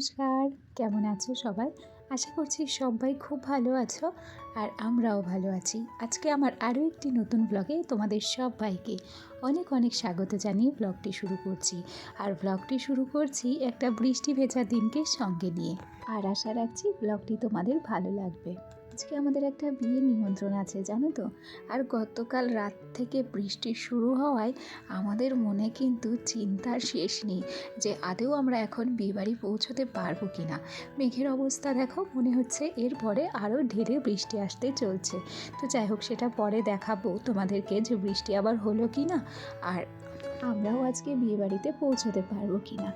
নমস্কার, কেমন আছো সবাই? আশা করছি সবাই খুব ভালো আছো আর আমরাও ভালো আছি। আজকে আমার আরও একটি নতুন ব্লগে তোমাদের সবাইকে অনেক অনেক স্বাগত জানিয়ে ব্লগটি শুরু করছি। আর ব্লগটি শুরু করছি একটা বৃষ্টি ভেজা দিনকে সঙ্গে নিয়ে। আর আশা রাখছি ব্লগটি তোমাদের ভালো লাগবে। আজকে আমাদের একটা বিয়ের নিমন্ত্রণ আছে, জানো তো? আর গতকাল রাত থেকে বৃষ্টি শুরু হওয়ায় আমাদের মনে কিন্তু চিন্তার শেষ নেই যে আদেও আমরা এখন বিয়েবাড়ি পৌঁছতে পারব কি না মেঘের অবস্থা দেখো, মনে হচ্ছে এরপরে আরও ঢেরে বৃষ্টি আসতে চলছে। তো যাই হোক, সেটা পরে দেখাবো তোমাদেরকে যে বৃষ্টি আবার হলো কি না আর আমরাও আজকে বিয়েবাড়িতে পৌঁছতে পারব কি না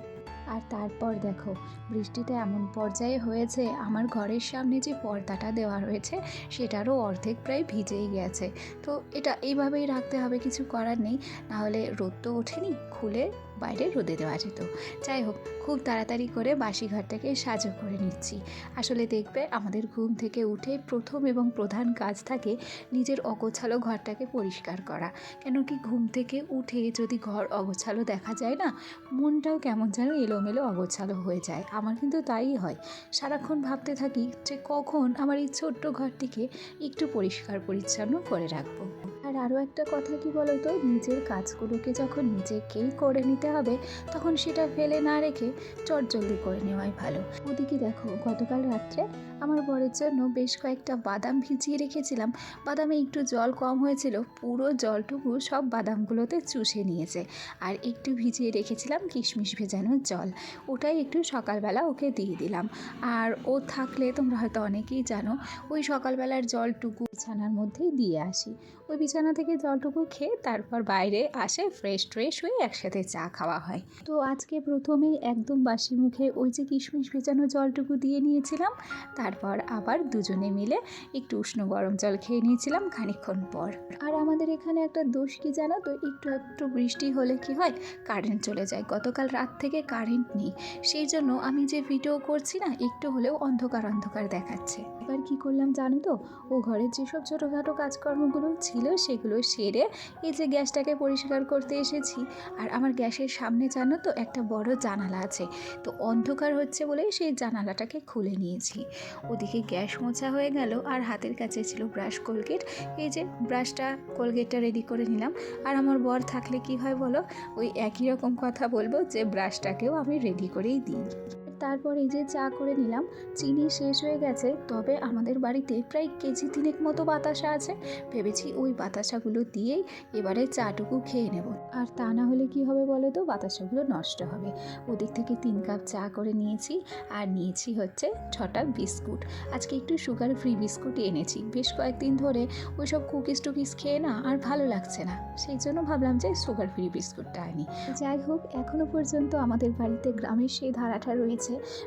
আর তারপর দেখো বৃষ্টিটা এমন পর্যায়ে হয়েছে, আমার ঘরের সামনে যে পর্দাটা দেওয়া রয়েছে, সেটারও অর্ধেক প্রায় ভিজেই গেছে। তো এটা এইভাবেই রাখতে হবে, কিছু করার নেই। নাহলে রোদ তো ওঠেনি, খুলে বাইরে রোদে দেওয়া যেত। যাই হোক, খুব তাড়াতাড়ি করে বাসি ঘরটাকে সাজো করে নিচ্ছি। আসলে দেখবে আমাদের ঘুম থেকে উঠে প্রথম এবং প্রধান কাজ থাকে নিজের অগোছালো ঘরটাকে পরিষ্কার করা। কেন কি ঘুম থেকে উঠে যদি ঘর অগোছালো দেখা যায় না, মনটাও কেমন যেন এলোমেলো অগোছালো হয়ে যায়। আমার কিন্তু তাই হয়। সারাক্ষণ ভাবতে থাকি যে কখন আমার এই ছোট্ট ঘরটিকে একটু পরিষ্কার পরিচ্ছন্ন করে রাখব। আর আরও একটা কথা কি বলতো? নিজের কাজগুলোকে যখন নিজেকেই করে নিতে হবে, তখন সেটা ফেলে না রেখে চটজলদি করে নেওয়াই ভালো। ওদিকে দেখো, গতকাল রাত্রে আমার বরের জন্য বেশ কয়েকটা বাদাম ভিজিয়ে রেখেছিলাম। বাদামে একটু জল কম হয়েছিল, পুরো জলটুকু সব বাদামগুলোতে চুষে নিয়েছে। আর একটু ভিজিয়ে রেখেছিলাম কিশমিশ ভেজানো জল। ওটাই একটু সকালবেলা ওকে দিয়ে দিলাম। আর ও থাকলে তোমরা হয়তো অনেকেই জানো, ওই সকালবেলার জলটুকু বিছানার মধ্যেই দিয়ে আসি। ওই বিছানা থেকে জলটুকু খেয়ে তারপর বাইরে আসে ফ্রেশ ট্রেশ হয়ে একসাথে চা খাওয়া হয়। তো আজকে প্রথমেই একদম বাসি মুখে ওই যে কিশমিশ ভেজানো জলটুকু দিয়ে নিয়েছিলাম, তারপর আবার দুজনে মিলে একটু উষ্ণ গরম জল খেয়ে নিয়েছিলাম খানিকক্ষণ পর। আর আমাদের এখানে একটা দোষ কি জানো তো, একটু একটু বৃষ্টি হলে কি হয় কারেন্ট চলে যায়। গতকাল রাত থেকে কারেন্ট নেই। সেই জন্য আমি যে ভিডিও করছি না, একটু হলেও অন্ধকার অন্ধকার দেখাচ্ছে। এবার কি করলাম জানো তো? ও ঘরের যেসব ছোটোখাটো কাজকর্মগুলো ছিল সেগুলো সেরে এই যে গ্যাসটাকে পরিষ্কার করতে এসেছি। আর আমার গ্যাসের সামনে জানো তো একটা বড় জানালা আছে। তো অন্ধকার হচ্ছে বলে সেই জানালাটাকে খুলে নিয়েছি। ওদিকে গ্যাস মোছা হয়ে গেল আর হাতের কাছে ছিল ব্রাশ কোলগেট। এই যে ব্রাশটা কোলগেটটা রেডি করে নিলাম। আর আমার বর থাকলে কি হয় বলো? ওই একই রকম কথা বলব যে ব্রাশটাকেও আমি রেডি করেই দিই। তারপর এই যে চা করে নিলাম, চিনি শেষ হয়ে গেছে। তবে আমাদের বাড়িতে প্রায় কেজি তিনেক মতো বাতাসা আছে। ভেবেছি ওই বাতাসাগুলো দিয়েই এবারে চাটুকু খেয়ে নেব। আর তা না হলে কি হবে বলো তো? বাতাসাগুলো নষ্ট হবে। ওদিক থেকে তিন কাপ চা করে নিয়েছি। আর নিয়েছি হচ্ছে ছটা বিস্কুট। আজকে একটু সুগার ফ্রি বিস্কুট এনেছি। বেশ কয়েকদিন ধরে ওই সব কুকিজ টুকিজ খেয়ে না আর ভালো লাগছে না। সেই জন্য ভাবলাম যে সুগার ফ্রি বিস্কুটটা আনি। যাই হোক এখনও পর্যন্ত আমাদের বাড়িতে গ্রামের সেই ধারাটা রয়েছে।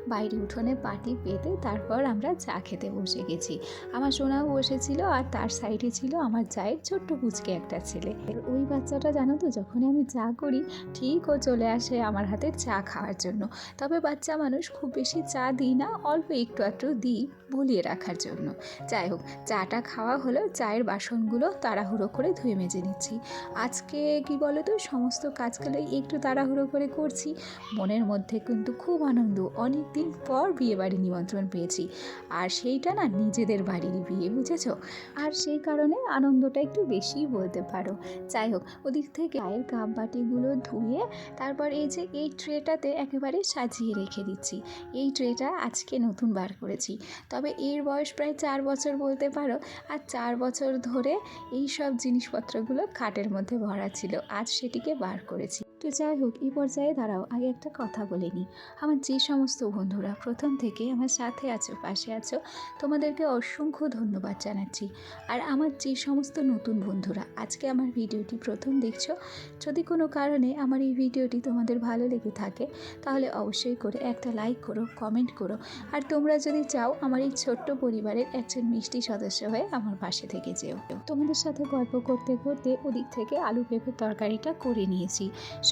বাইরে উঠোনে পাটি পেতে তারপর আমরা চা খেতে বসে গেছি। আমার সোনাও বসেছিল আর তার সাইডে ছিল আমার চায়ের ছোট্ট পুচকে একটা ছেলে। ওই বাচ্চাটা জানো তো, যখনই আমি চা করি, ঠিক ও চলে আসে আমার হাতে চা খাওয়ার জন্য। তবে বাচ্চা মানুষ খুব বেশি চা দিই না, অল্প একটু একটু দিই ভুলিয়ে রাখার জন্য। যাই হোক, চাটা খাওয়া হলো, চায়ের বাসনগুলো তাড়াহুড়ো করে ধুয়ে মেজে নিচ্ছি। আজকে কি বলো তো, সমস্ত কাজগুলোই একটু তাড়াহুড়ো করে করছি। মনের মধ্যে কিন্তু খুব আনন্দ অনেক দিন পর বিয়ে বাড়ি নিমন্ত্রণ পেয়েছি। আর সেইটা না নিজেদের বাড়ির বিয়ে, বুঝেছ? আর সেই কারণে আনন্দটা একটু বেশিই বলতে পারো। যাই হোক, ওদিক থেকে চায়ের কাপ বাটিগুলো ধুয়ে তারপর এই যে এই ট্রেটাতে একেবারে সাজিয়ে রেখে দিচ্ছি। এই ট্রেটা আজকে নতুন বার করেছি। তবে এর বয়স প্রায় চার বছর বলতে পারো। আর চার বছর ধরে এই সব জিনিসপত্রগুলো খাটের মধ্যে ভরা ছিল। আজ সেটিকে বার করেছি। তো যাই হোক এই পর্যায়ে দাঁড়াও, আগে একটা কথা বলে নিই। আমার যে সমস্ত বন্ধুরা প্রথম থেকে আমার সাথে আছো, পাশে আছো, তোমাদেরকে অসংখ্য ধন্যবাদ জানাচ্ছি। আর আমার যে সমস্ত নতুন বন্ধুরা, আজকে আমার ভিডিওটি প্রথম দেখছ, যদি কোনো কারণে আমার এই ভিডিওটি তোমাদের ভালো লেগে থাকে, তাহলে অবশ্যই করে একটা লাইক করো কমেন্ট করো। আর তোমরা যদি চাও আমার এই ছোট্ট পরিবারের একজন মিষ্টি সদস্য হয়ে আমার পাশে থেকে যেও। তোমাদের সাথে গল্প করতে করতে ওদিক থেকে আলু পেঁপের তরকারিটা করে নিয়েছি।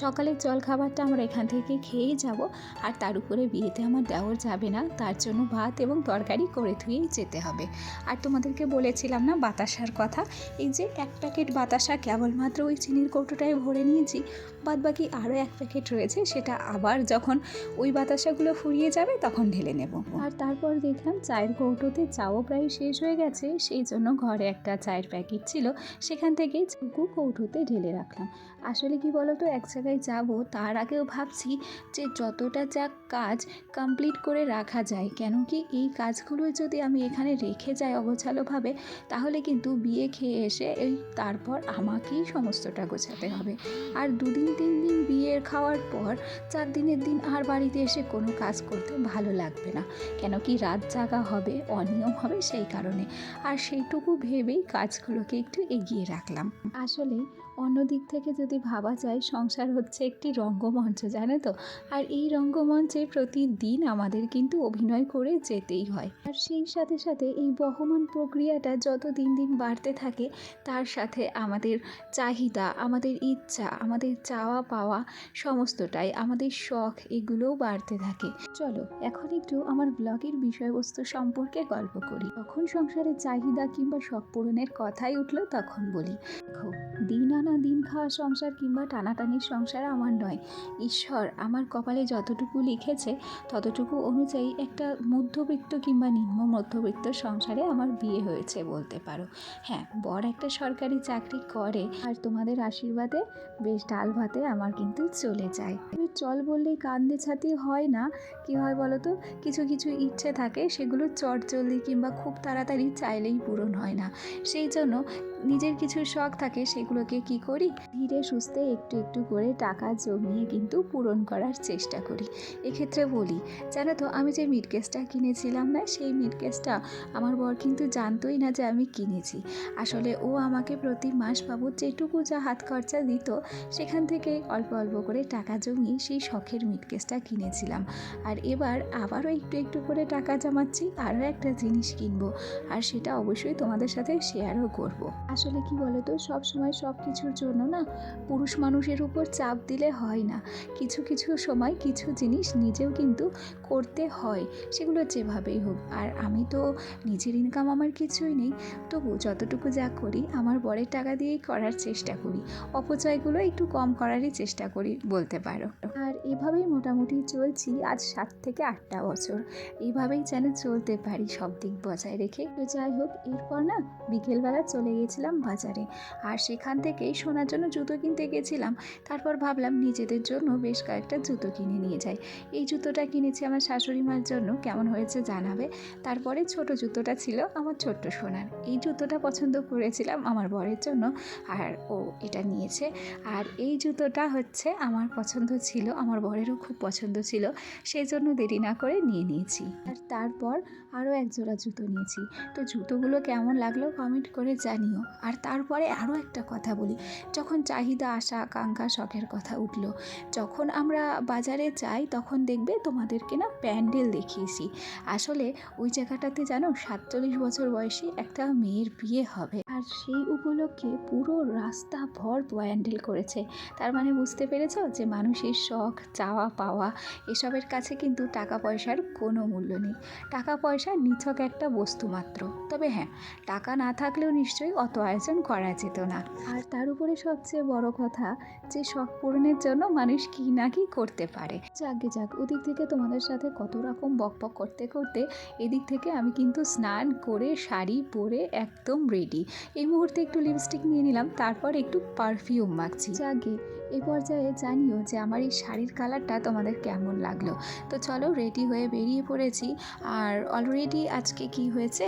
সকালের জল খাবারটা আমরা এখান থেকে খেয়েই যাব। আর তার উপরে বিয়েতে আমার দেওয়ার যাবে না। তার জন্য ভাত এবং তরকারি করে ধুয়েই যেতে হবে। আর তোমাদেরকে বলেছিলাম না বাতাসার কথা? এই যে এক প্যাকেট বাতাসা কেবলমাত্র ওই চিনির কৌটোটায় ভরে নিয়েছি বাদ বাকি আরও এক প্যাকেট রয়েছে, সেটা আবার যখন ওই বাতাসাগুলো ফুরিয়ে যাবে তখন ঢেলে নেব। আর তারপর দেখলাম চায়ের কৌটোতে চাও প্রায় শেষ হয়ে গেছে, সেই জন্য ঘরে একটা চায়ের প্যাকেট ছিল, সেখান থেকেই চুকু কৌটোতে ঢেলে রাখলাম। আসলে কি বলতো, এক জায়গায় যাব, তার আগেও ভাবছি যে যতটা যা কাজ কমপ্লিট করে রাখা যায়। কেন কি এই কাজগুলো যদি আমি এখানে রেখে যাই অগোছালোভাবে, তাহলে কিন্তু বিয়ে খেয়ে এসে এই তারপর আমাকেই সমস্তটা গোছাতে হবে। আর দুদিন, তিন দিন বিয়ের খাওয়ার পর চার দিনের দিন আর বাড়িতে এসে কোনো কাজ করতে ভালো লাগবে না। কেন কি রাত জাগা হবে, অনিয়ম হবে সেই কারণে। আর সেইটুকু ভেবেই কাজগুলোকে একটু এগিয়ে রাখলাম। আসলে অন্য দিক থেকে যদি ভাবা যায়, সংসার হচ্ছে একটি রঙ্গমঞ্চ, জানো তো? আর এই রঙ্গমঞ্চে প্রতিদিন আমাদের কিন্তু অভিনয় করে যেতেই হয়। আর সেই সাথে সাথে এই বহমান প্রক্রিয়াটা যত দিন দিন বাড়তে থাকে, তার সাথে আমাদের চাহিদা, আমাদের ইচ্ছা, আমাদের চাওয়া পাওয়া সমস্তটাই, আমাদের শখ, এগুলোও বাড়তে থাকে। চলো, এখন একটু আমার ব্লগের বিষয়বস্তু সম্পর্কে গল্প করি। তখন সংসারের চাহিদা কিংবা শখ পূরণের কথাই উঠল, তখন বলি দেখো, দিন আনা দিন খাওয়া সংসার কিংবা টানাটানির সংসার আমার নয়। ঈশ্বর আমার কপালে যতটুকু লিখেছে, ততটুকু অনুযায়ী একটা মধ্যবিত্ত কিংবা নিম্ন মধ্যবিত্ত সংসারে আমার বিয়ে হয়েছে বলতে পারো। হ্যাঁ বর একটা সরকারি চাকরি করে আর তোমাদের আশীর্বাদে বেশ ডাল ভাতে আমার কিন্তু চলে যায়। চল বললেই কান্দে ছাতি হয় না। কি হয় বলো তো কিছু কিছু ইচ্ছে থাকে, সেগুলো চট জলদি কিংবা খুব তাড়াতাড়ি চাইলেই পূরণ হয় না। সেই জন্য নিজের কিছু শখ থাকে সেগুলোকে কি করি? ধীরে সুস্থে একটু একটু করে টাকা জমিয়ে কিন্তু পূরণ করার চেষ্টা করি। এক্ষেত্রে বলি, জানো তো আমি যে মিট কেসটা কিনেছিলাম না, সেই মিট কেসটা আমার বর কিন্তু জানতোই না যে আমি কিনেছি। আসলে ও আমাকে প্রতি মাস বাবদ যেটুকু যা হাত খরচা দিত, সেখান থেকে অল্প অল্প করে টাকা জমিয়ে সেই শখের মিট কেসটা কিনেছিলাম। আর এবার আবারও একটু একটু করে টাকা জমাচ্ছি, আরও একটা জিনিস কিনবো। আর সেটা অবশ্যই তোমাদের সাথে শেয়ারও করব। আসলে কি বলো তো সব সময় সব কিছুর জন্য না পুরুষ মানুষের উপর চাপ দিলে হয় না। কিছু কিছু সময় কিছু জিনিস নিজেও কিন্তু করতে হয়, সেগুলো যেভাবেই হোক। আর আমি তো নিজের ইনকাম আমার কিছুই নেই তবু যতটুকু যা করি আমার বরের টাকা দিয়েই করার চেষ্টা করি। অপচয়গুলো একটু কম করারই চেষ্টা করি বলতে পারো। আর এভাবেই মোটামুটি চলছি আজ সাত থেকে আটটা বছর। এইভাবেই যেন চলতে পারি সব দিক বজায় রেখে। তো যাই হোক, এরপর না বিকেলবেলা চলে গেছিলাম বাজারে। আর সেখান থেকেই সোনার জন্য জুতো কিনতে গেছিলাম। তারপর ভাবলাম নিজেদের জন্য বেশ কয়েকটা জুতো কিনে নিয়ে যাই। এই জুতোটা কিনেছি আমার শাশুড়ি মার জন্য, কেমন হয়েছে জানাবে? তারপরে ছোট জুতোটা ছিল আমার ছোট্ট সোনার। এই জুতোটা পছন্দ করেছিলাম আমার বরের জন্য, আর ও এটা নিয়েছে। আর এই জুতোটা হচ্ছে আমার পছন্দ ছিল, আমার বরেরও খুব পছন্দ ছিল সেই জন্য দেরি না করে নিয়ে নিয়েছি। আর তারপর আরও এক জোড়া জুতো নিয়েছি। তো জুতোগুলো কেমন লাগল কমেন্ট করে জানিও। আর তারপরে আরও একটা কথা বলি। যখন চাহিদা, আশা, আকাঙ্ক্ষা শখের কথা উঠল, যখন আমরা বাজারে যাই তখন দেখবে তোমাদেরকে না প্যান্ডেল দেখিয়েছি। আসলে ওই জায়গাটাতে জানো সাতচল্লিশ বছর বয়সী একটা মেয়ের বিয়ে হবে। আর সেই উপলক্ষে পুরো রাস্তা ভর প্যান্ডেল করেছে। তার মানে বুঝতে পেরেছ যে মানুষের শখ, চাওয়া, পাওয়া এসবের কাছে কিন্তু টাকা পয়সার কোনো মূল্য নেই। টাকা পয়সা নিছক একটা বস্তু মাত্র। তবে হ্যাঁ টাকা না থাকলেও নিশ্চয়ই অত আয়োজন করা যেত। না। আর তার উপরে সবচেয়ে বড় কথা যে শখ পূরণের জন্য মানুষ কি না কি করতে পারে। যাকে যাক, ওদিক থেকে তোমাদের সাথে কত রকম বকবক করতে করতে এদিক থেকে আমি কিন্তু স্নান করে শাড়ি পরে একদম রেডি এই মুহূর্তে একটু লিপস্টিক নিয়ে নিলাম, তারপর একটু পারফিউম মাখছি। যাকে এই পর্যায়ে জানিও যে আমার এই শাড়ির কালারটা তোমাদের কেমন লাগল। তো চলো রেডি হয়ে বেরিয়ে পড়েছি। আর অলরেডি আজকে কি হয়েছে?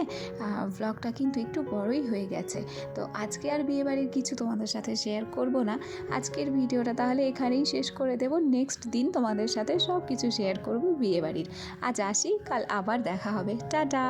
ব্লগটা কিন্তু একটু বড়ই হয়ে গেছে। তো আজকে আর বিয়েবাড়ির কিছু তোমাদের সাথে শেয়ার করব না। আজকের ভিডিওটা তাহলে এখানেই শেষ করে দেব। নেক্সট দিন তোমাদের সাথে সব কিছু শেয়ার করব বিয়েবাড়ির। আজ আসি, কাল আবার দেখা হবে। টাটা!